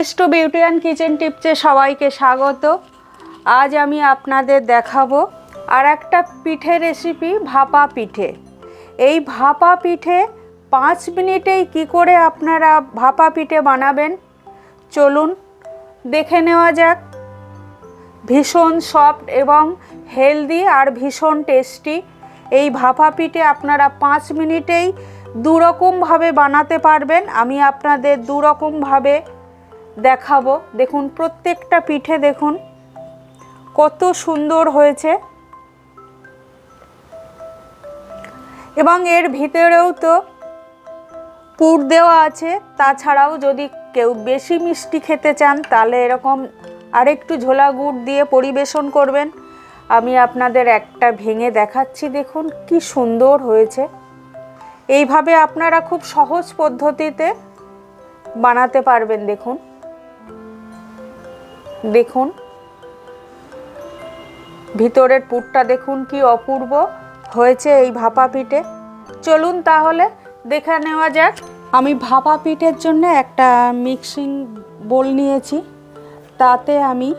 Two beauty and kitchen টিপসে সবাইকে স্বাগত। আজ আমি আপনাদের দেখাবো আর একটা পিঠে রেসিপি ভাপা পিঠে। এই ভাপা পিঠে পাঁচ মিনিটেই কি করে আপনারা ভাপা পিঠে বানাবেন? চলুন, দেখে নেওয়া যাক। ভীষণ সফট এবং হেলদি আর ভীষণ টেস্টি এই ভাপা পিঠে আপনারা পাঁচ মিনিটেই দুরকমভাবে বানাতে পারবেন। আমি আপনাদের দুরকমভাবে দেখাবো। দেখুন, প্রত্যেকটা পিঠে দেখুন, কত সুন্দর হয়েছে। এবং এর ভিতরেও তো পুর দেওয়া আছে। তাছাড়াও যদি কেউ বেশি মিষ্টি খেতে চান, তাহলে এরকম আরেকটু ঝোলা গুড় দিয়ে পরিবেশন করবেন। আমি আপনাদের একটা ভেঙে দেখাচ্ছি, দেখুন কি সুন্দর হয়েছে। এইভাবে আপনারা খুব সহজ পদ্ধতিতে বানাতে পারবেন, দেখুন। দেখুন। ভিতরের পুরটা দেখুন কি অপূর্ব হয়েছে এই ভাপা পিঠে। চলুন তাহলে দেখে নেওয়া যাক। আমি ভাপা পিঠের জন্য একটা মিক্সিং বোল নিয়েছি। তাতে আমি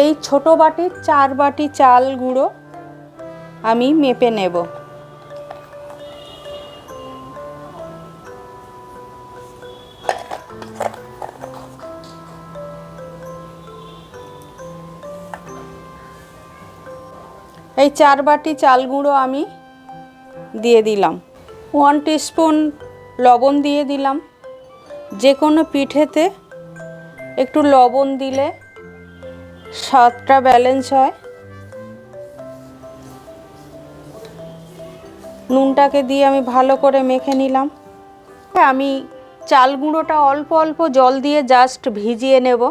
এই ছোট বাটির চার বাটি চাল গুঁড়ো আমি মেপে নেব। এই চার বাটি চাল গুঁড়ো আমি দিয়ে দিলাম। ওয়ান টিস্পুন লবণ দিয়ে দিলাম। যে কোনো পিঠেতে একটু লবণ দিলে স্বাদটা ব্যালেন্স হয়। নুনটাকে দিয়ে আমি ভালো করে মেখে নিলাম। আমি চাল গুঁড়োটা অল্প অল্প জল দিয়ে জাস্ট ভিজিয়ে নেব।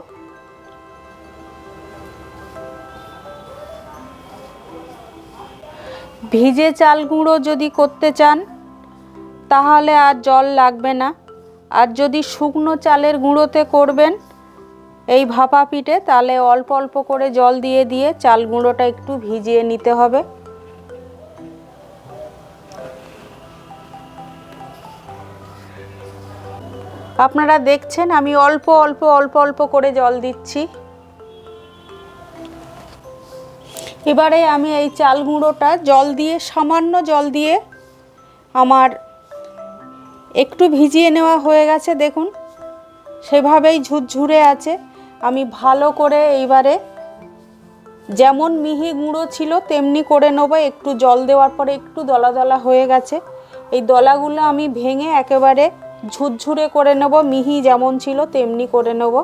ভিজে চাল গুঁড়ো যদি করতে চান, তাহলে আর জল লাগবে না। আর যদি শুকনো চালের গুঁড়োতে করবেন, এই ভাপা পিঠে, তাহলে অল্প অল্প করে জল দিয়ে দিয়ে চাল গুঁড়োটা একটু ভিজিয়ে নিতে হবে। আপনারা দেখছেন, আমি অল্প অল্প অল্প অল্প করে জল দিচ্ছি। এবারে আমি এই চাল গুঁড়োটা জল দিয়ে, সামান্য জল দিয়ে আমার একটু ভিজিয়ে নেওয়া হয়ে গেছে, দেখুন। সেভাবেই ঝুরঝুরে আছে। আমি ভালো করে এইবারে যেমন মিহি গুঁড়ো ছিল, তেমনি করে নেব। একটু জল দেওয়ার পরে একটু দলা দলা হয়ে গেছে। এই দলাগুলো আমি ভেঙে একেবারে ঝুরঝুরে করে নেব, মিহি যেমন ছিল তেমনি করে নেব।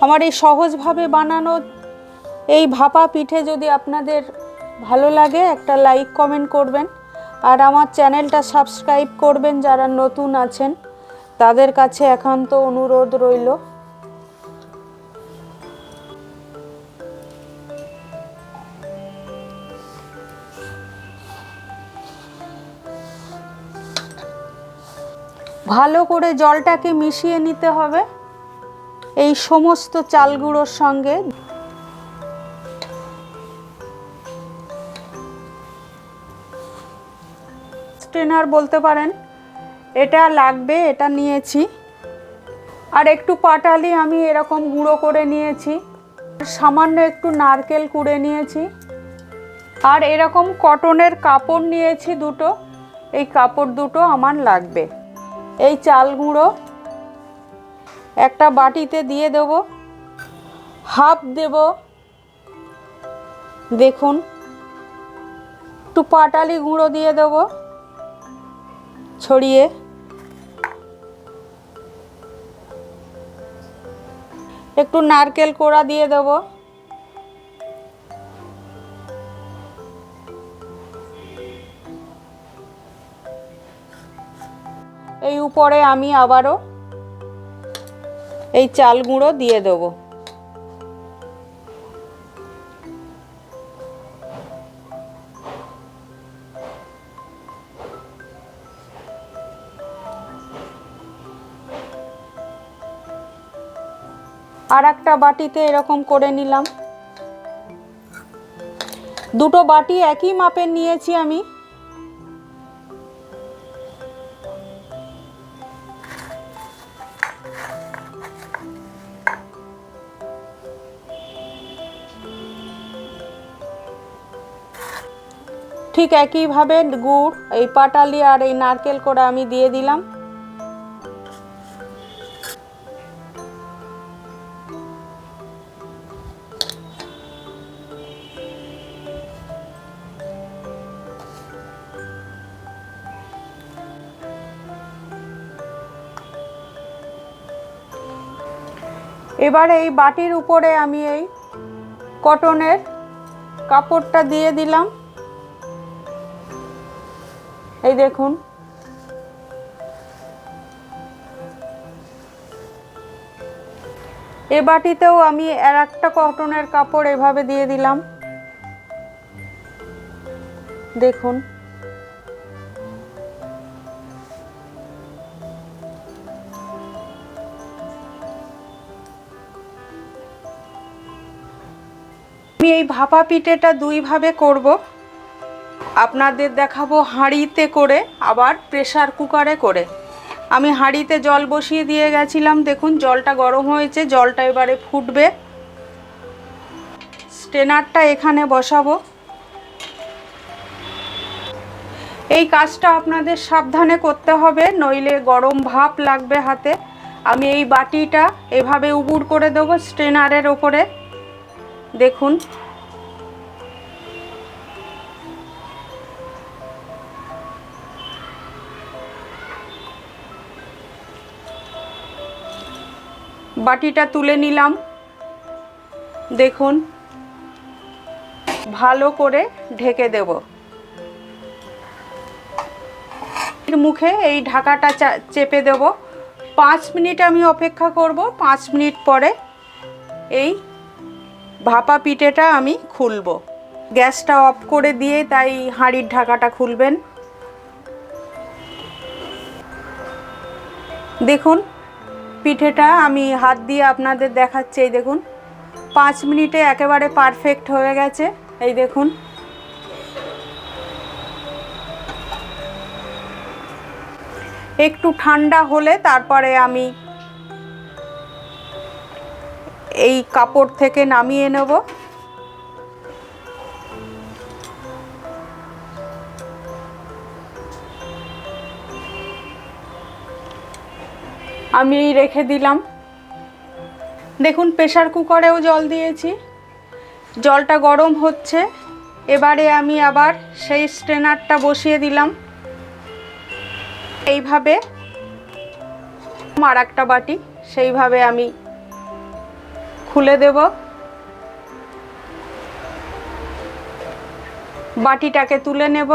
আমার এই সহজভাবে বানানো এই ভাপা পিঠে যদি আপনাদের ভালো লাগে, একটা লাইক কমেন্ট করবেন। আর আমার চ্যানেলটা সাবস্ক্রাইব করবেন যারা নতুন আছেন, তাদের কাছে একান্ত অনুরোধ রইল। ভালো করে জলটাকে মিশিয়ে নিতে হবে। এই সমস্ত চালগুঁড়োর সঙ্গে স্ট্রেনার বলতে পারেন। এটা লাগবে, এটা নিয়েছি। আর একটু পাটালি আমি এরকম গুঁড়ো করে নিয়েছি। সামান্য একটু নারকেল কুড়ে নিয়েছি। আর এরকম কটনের কাপড় নিয়েছি দুটো। এই কাপড় দুটো আমার লাগবে। এই চাল গুঁড়ো একটা বাটিতে দিয়ে দেব। হাফ দেব। দেখুন। একটু পাটালি গুঁড়ো দিয়ে দেবো। ছড়িয়ে। একটু নারকেল কোড়া দিয়ে দেব। এই উপরে আমি আবারও এই চাল গুঁড়ো দিয়ে দেবো। আর একটা বাটিতে এরকম করে নিলাম। দুটো বাটি একই মাপের নিয়েছি আমি। ঠিক একইভাবে গুড়, এই পাটালি আর এই নারকেল করে আমি দিয়ে দিলাম। এবারে এই বাটির উপরে আমি এই কটনের কাপড়টা দিয়ে দিলাম। এই দেখুন। এ বাটিতেও আমি আর একটা কটনের কাপড় এভাবে দিয়ে দিলাম। দেখুন। আমি এই ভাপা পিঠেটা দুইভাবে করব। আপনাদের দেখাবো হাঁড়িতে করে, আবার প্রেশার কুকারে করে। আমি হাঁড়িতে জল বসিয়ে দিয়ে গেছিলাম, দেখুন জলটা গরম হয়েছে, জলটা এবারে ফুটবে। স্টেনারটা এখানে বসাবো। এই কাজটা আপনাদের সাবধানে করতে হবে, নইলে গরম ভাপ লাগবে হাতে। আমি এই বাটিটা এভাবে উবুড় করে দেবো স্ট্রেনারের ওপরে। দেখুন। বাটিটা তুলে নিলাম। দেখুন। ভালো করে ঢেকে দেব। মুখে এই ঢাকাটা চেপে দেব। পাঁচ মিনিট আমি অপেক্ষা করব। পাঁচ মিনিট পরে এই ভাপা পিঠেটা আমি খুলব। গ্যাসটা অফ করে দিয়ে তাই হাঁড়ির ঢাকাটা খুলবেন। দেখুন, পিঠেটা আমি হাত দিয়ে আপনাদের দেখাচ্ছি, এই দেখুন। পাঁচ মিনিটে একেবারে পারফেক্ট হয়ে গেছে, এই দেখুন। একটু ঠান্ডা হলে তারপরে আমি এই কাপড় থেকে নামিয়ে নেব। আমি রেখে দিলাম। দেখুন প্রেশার কুকারেও জল দিয়েছি। জলটা গরম হচ্ছে। এবারে আমি আবার সেই স্ট্রেনারটা বসিয়ে দিলাম। এইভাবে, আর একটা বাটি, সেইভাবে আমি খুলে দেব। বাটিটাকে তুলে নেব।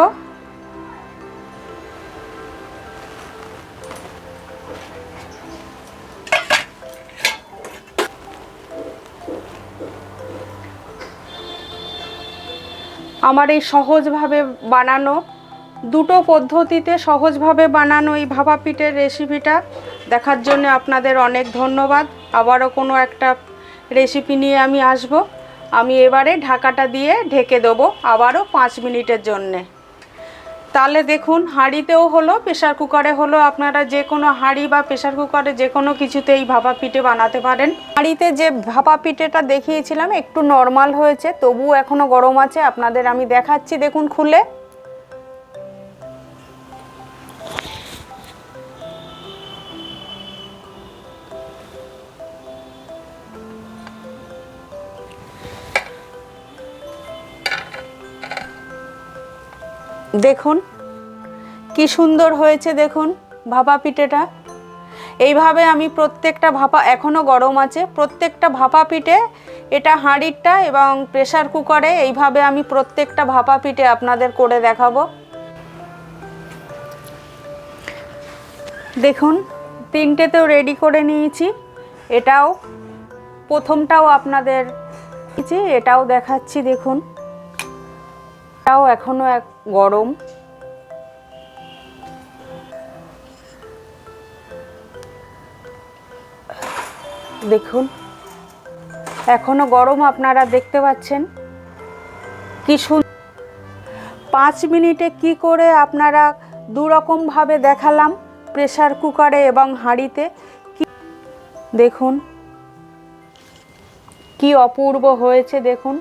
আমার এই সহজভাবে বানানো, দুটো পদ্ধতিতে সহজভাবে বানানো এই ভাপা পিঠের রেসিপিটা দেখার জন্য আপনাদের অনেক ধন্যবাদ। আবারও কোনো একটা রেসিপি নিয়ে আমি আসব। আমি এবারে ঢাকাটা দিয়ে ঢেকে দেবো আবারও পাঁচ মিনিটের জন্যে। তাহলে দেখুন, হাঁড়িতেও হলো প্রেশার কুকারে হলো, আপনারা যে কোনো হাঁড়ি বা প্রেশার কুকারে যে কোনো কিছুতে এই ভাপা পিঠে বানাতে পারেন। হাঁড়িতে যে ভাপা পিঠেটা দেখিয়েছিলাম, একটু নর্মাল হয়েছে, তবুও এখনও গরম আছে, আপনাদের আমি দেখাচ্ছি, দেখুন খুলে। দেখুন। কি সুন্দর হয়েছে দেখুন ভাপা পিঠেটা। এইভাবে আমি প্রত্যেকটা ভাপা এখনও গরম আছে, প্রত্যেকটা ভাপা পিঠে এটা হাঁড়িরটা এবং প্রেশার কুকারে এইভাবে আমি প্রত্যেকটা ভাপা পিঠে আপনাদের করে দেখাবো। দেখুন, তিনটেতেও রেডি করে নিয়েছি। এটাও, প্রথমটাও আপনাদের এটাও দেখাচ্ছি, দেখুন। এটাও এখনও এক গরম। দেখুন, এখনও গরম, আপনারা দেখতে পাচ্ছেন কি পাঁচ মিনিটে কি করে আপনারা দু রকমভাবে দেখালাম প্রেসার কুকারে এবং হাঁড়িতে? দেখুন, কি অপূর্ব হয়েছে, দেখুন।